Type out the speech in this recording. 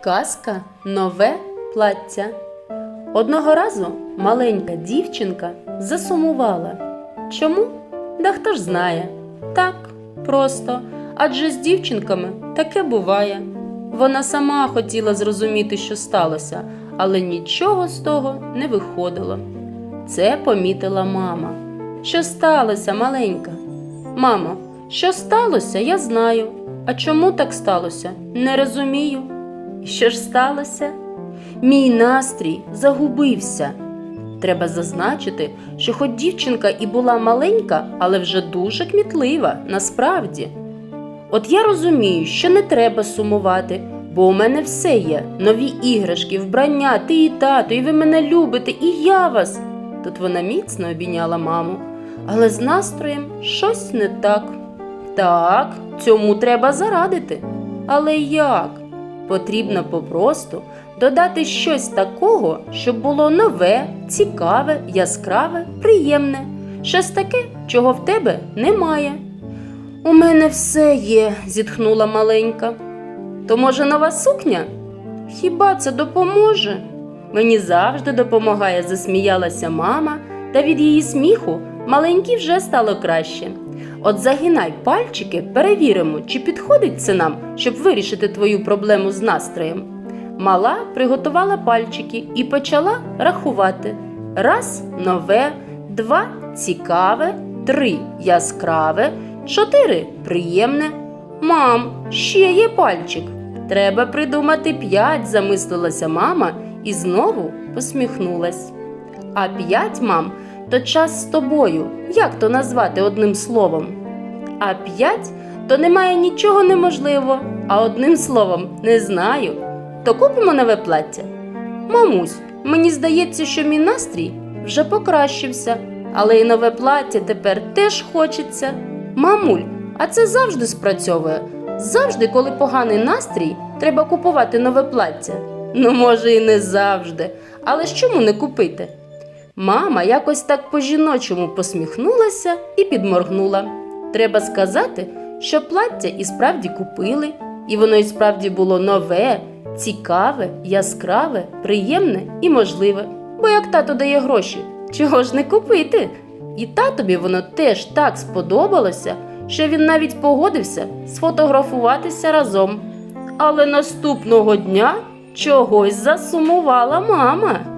Казка нове плаття. Одного разу маленька дівчинка засумувала. Чому? Да хто ж знає. Так, просто. Адже з дівчинками таке буває. Вона сама хотіла зрозуміти, що сталося, але нічого з того не виходило. Це помітила мама. Що сталося, маленька? Мамо, що сталося, я знаю. А чому так сталося? Не розумію. Що ж сталося? Мій настрій загубився. Треба зазначити, що хоч дівчинка і була маленька, але вже дуже кмітлива, насправді. От я розумію, що не треба сумувати, бо у мене все є: нові іграшки, вбрання, ти і тато, і ви мене любите, і я вас. Тут вона міцно обійняла маму, але з настроєм щось не так. Так, цьому треба зарадити. Але як? Потрібно попросту додати щось такого, щоб було нове, цікаве, яскраве, приємне, щось таке, чого в тебе немає. У мене все є, зітхнула маленька. То може нова сукня? Хіба це допоможе? Мені завжди допомагає, засміялася мама, та від її сміху маленькій вже стало краще. От загинай пальчики, перевіримо, чи підходить це нам, щоб вирішити твою проблему з настроєм. Мала приготувала пальчики і почала рахувати. Раз нове, два цікаве, три яскраве, чотири приємне. Мам, ще є пальчик. Треба придумати п'ять, замислилася мама і знову посміхнулась. А п'ять, мам, то час з тобою. Як то назвати одним словом? А п'ять то немає нічого неможливого, а одним словом не знаю. То купимо нове плаття. Мамусь, мені здається, що мій настрій вже покращився, але і нове плаття тепер теж хочеться. Мамуль, а це завжди спрацьовує. Завжди, коли поганий настрій, треба купувати нове плаття. Ну, може, і не завжди, але ж чому не купити? Мама якось так по-жіночому посміхнулася і підморгнула. Треба сказати, що плаття і справді купили, і воно і справді було нове, цікаве, яскраве, приємне і можливе. Бо як тато дає гроші, чого ж не купити? І татові воно теж так сподобалося, що він навіть погодився сфотографуватися разом. Але наступного дня чогось засумувала мама.